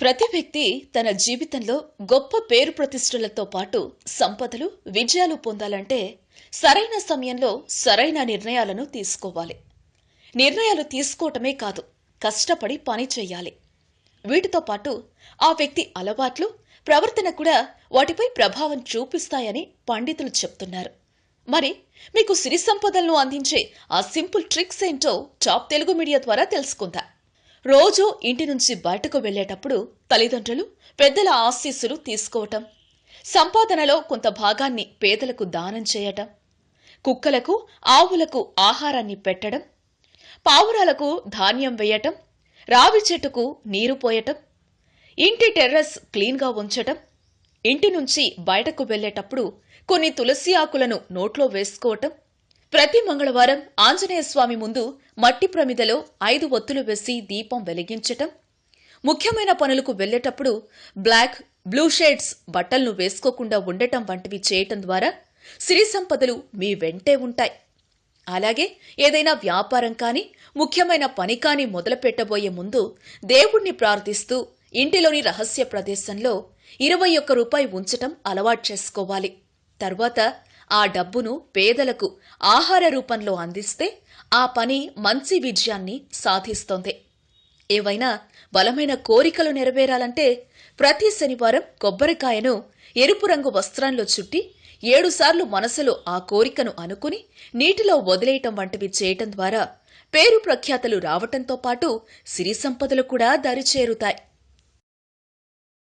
ప్రతి వ్యక్తి తన జీవితంలో గొప్ప పేరు ప్రతిష్టలతో పాటు సంపదలు విజయాలు పొందాలంటే సరైన సమయంలో సరైన నిర్ణయాలను తీసుకోవాలి. నిర్ణయాలు తీసుకోవటమే కాదు కష్టపడి పని చేయాలి. వీటితో పాటు ఆ వ్యక్తి అలవాట్లు ప్రవర్తన కూడా వాటిపై ప్రభావం చూపిస్తాయని పండితులు చెప్తున్నారు. మరి మీకు సిరి సంపదలను అందించే ఆ సింపుల్ ట్రిక్స్ ఏంటో టాప్ తెలుగు మీడియా ద్వారా తెలుసుకుందాం. రోజు ఇంటి నుంచి బయటకు వెళ్ళేటప్పుడు తల్లిదండ్రులు పెద్దల ఆశీస్సులు తీసుకోవటం సంపాదనలో కొంత భాగాన్ని పేదలకు దానం చేయటం కుక్కలకు ఆవులకు ఆహారాన్ని పెట్టడం పావురాలకు ధాన్యం వేయటం రావి చెట్టుకు నీరు పోయటం ఇంటి టెర్రస్ క్లీన్గా ఉంచటం ఇంటి నుంచి బయటకు వెళ్ళేటప్పుడు కొన్ని తులసి ఆకులను నోట్లో వేసుకోవటం ప్రతి మంగళవారం ఆంజనేయ స్వామి ముందు మట్టి ప్రమిదలో ఐదు ఒత్తులు వేసి దీపం వెలిగించటం ముఖ్యమైన పనులకు వెళ్ళేటప్పుడు బ్లాక్ బ్లూ షేడ్స్ బట్టలను వేసుకోకుండా ఉండటం వంటివి చేయటం ద్వారా సిరి సంపదలు మీ వెంటే ఉంటాయి. అలాగే ఏదైనా వ్యాపారం కానీ ముఖ్యమైన పని కానీ మొదలుపెట్టబోయే ముందు దేవుణ్ణి ప్రార్థిస్తూ ఇంటిలోని రహస్య ప్రదేశంలో ఇరవై ఒక్క రూపాయి ఉంచటం అలవాటు చేసుకోవాలి. తర్వాత ఆ డబ్బును పేదలకు ఆహార రూపంలో అందిస్తే ఆ పని మంచి విజయాన్ని సాధిస్తోంది. ఏవైనా బలమైన కోరికలు నెరవేరాలంటే ప్రతి శనివారం కొబ్బరికాయను ఎరుపు రంగు వస్త్రంలో చుట్టి ఏడుసార్లు మనసులో ఆ కోరికను అనుకుని నీటిలో వదిలేయటం వంటివి చేయటం ద్వారా పేరు ప్రఖ్యాతలు రావటంతో పాటు సిరి సంపదలు కూడా దరిచేరుతాయి.